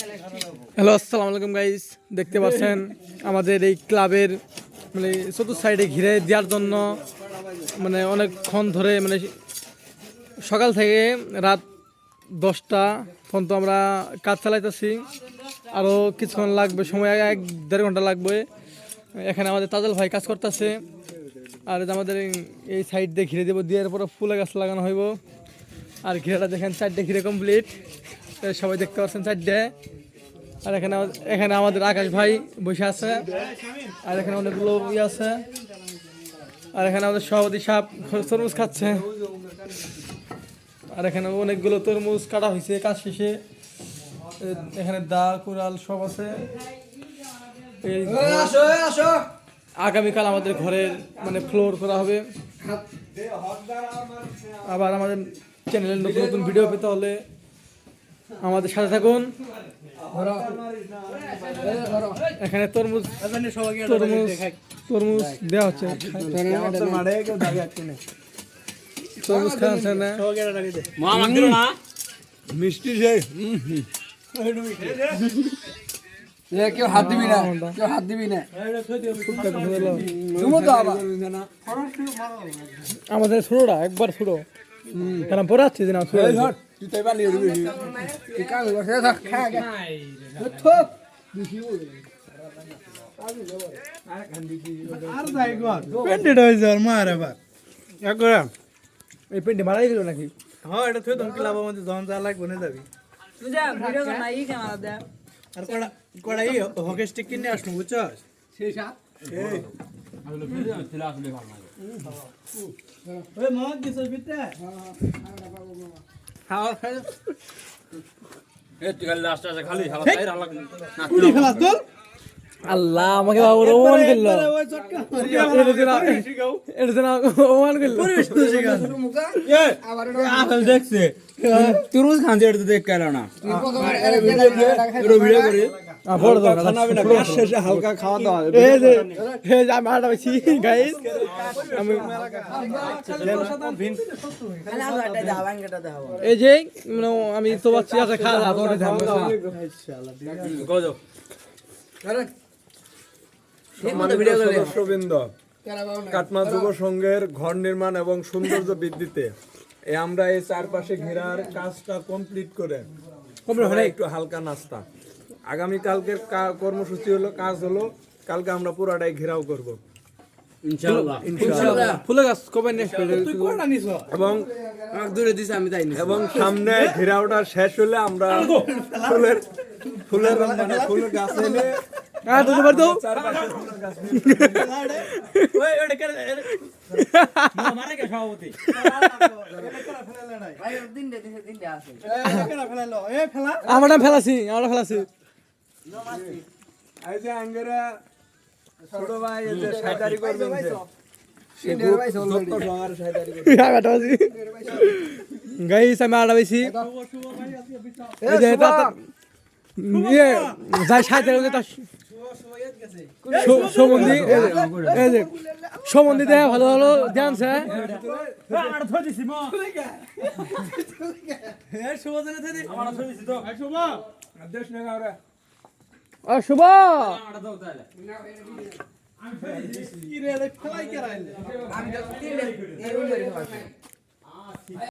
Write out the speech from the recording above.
Hello আসসালামু আলাইকুম guys দেখতে পাচ্ছেন আমাদের এই ক্লাবের মানে চতুর্থ সাইডে ঘিরে দেওয়ার জন্য মানে অনেকক্ষণ ধরে মানে সকাল থেকে রাত দশটা পর্যন্ত আমরা কাজ চালাইতেছি। আরও কিছুক্ষণ লাগবে, সময় এক দেড় ঘণ্টা লাগবে। এখানে আমাদের তাজল ভাই কাজ করতেছে। আর আমাদের এই- সাইড দিয়ে ঘিরে দেবো দিয়ে পরে ফুলে গাছ লাগানো হইব। আর ঘিরেটা দেখেন চারটে ঘিরে কমপ্লিট সবাই দেখতে পাচ্ছেন চারটে। আর এখানে এখানে আমাদের আকাশ ভাই বসে আছে। আর এখানে অনেকগুলো ইয়ে আছে। আর এখানে আমাদের সভাপতি সাপ তরমুজ খাচ্ছে। আর এখানে অনেকগুলো তরমুজ কাটা হয়েছে কাজ শেষে। এখানে দা কুড়াল সব আছে। আগামীকাল আমাদের ঘরের মানে ফ্লোর করা হবে। আবার আমাদের চ্যানেলের নতুন নতুন ভিডিও পেতে হলে আমাদের সাথে থাকুন। এখানে তরমুজ তরমুজ তরমুজ দেওয়া হচ্ছে। তরমুজ খাওয়াচ্ছে না। মিষ্টি সেই। কেউ হাত দিবি না। কেউ হাত দিবি না। আমাদের ছোটটা একবার ছোট। কারণ পরে আসছে อยู่ใต้บ้านเดียวเลยติดก้าวหัวเสียสักข้าแกทุบดีคิวเลย পেন্টেড হয়েছে আর মা আরে বাপ একবার এই পেন্টে মারাই দিল নাকি হ্যাঁ এটা তুই তোমাকে লাভ আমাদের জন চা লাগবে না যাবি বুঝা ভিডিও বানাই কে মারা দে আর কড়া কড়াই হকি স্টিক কিনে আসলো বুঝছস শেষ আ এই আলো ভিডিও ছিল আসলে ভালো ওই মগ দিছস বিতে হ্যাঁ আর বাবা বাবা কুড়ি খেলাস দল। আল্লাহ আমাকে বাবু অপমান করল এটা যেন অপমান করল দেখছে তুরুজ খানছে এটা দেখ কেন না খানা হালকা খাওয়া দাওয়া এই যে আমি গাইস এই যে মানে আমি তো আছে খাওয়া দাওয়া করে সদস্যবৃন্দ কাটমা যুব সংঘের ঘর নির্মাণ এবং সৌন্দর্য বৃদ্ধিতে আমরা এই চারপাশে ঘেরার কাজটা কমপ্লিট করে একটু হালকা নাস্তা। আগামী কালকের কর্মসূচি হলো কাজ হলো কালকে আমরা পুরাটাই ঘেরাও করব। গাছ এবং আমাকে দূরে দিছে আমি তাই এবং সামনে ঘেরাওটা শেষ হলে আমরা ফুলের ফুলের মানে ফুলের গাছ এনে হ্যাঁ তো পারতো চারপাশে ফুলের গাছ ওই ওটা কেন মারে কে সভাপতি আমারটা ফেলাছি আমারটা ফেলাছি এই যে আঙ্গেরা ছোট ভাই এই যে সাইদারি করবেন যে গাইস আমি আটা পাইছি এই যে তা- তা- ইয়ে যাই সাইতে রয়েছে তার সমন্ধি এই যে সমন্ধি দেয় ভালো ভালো জানছে শুভ। আমি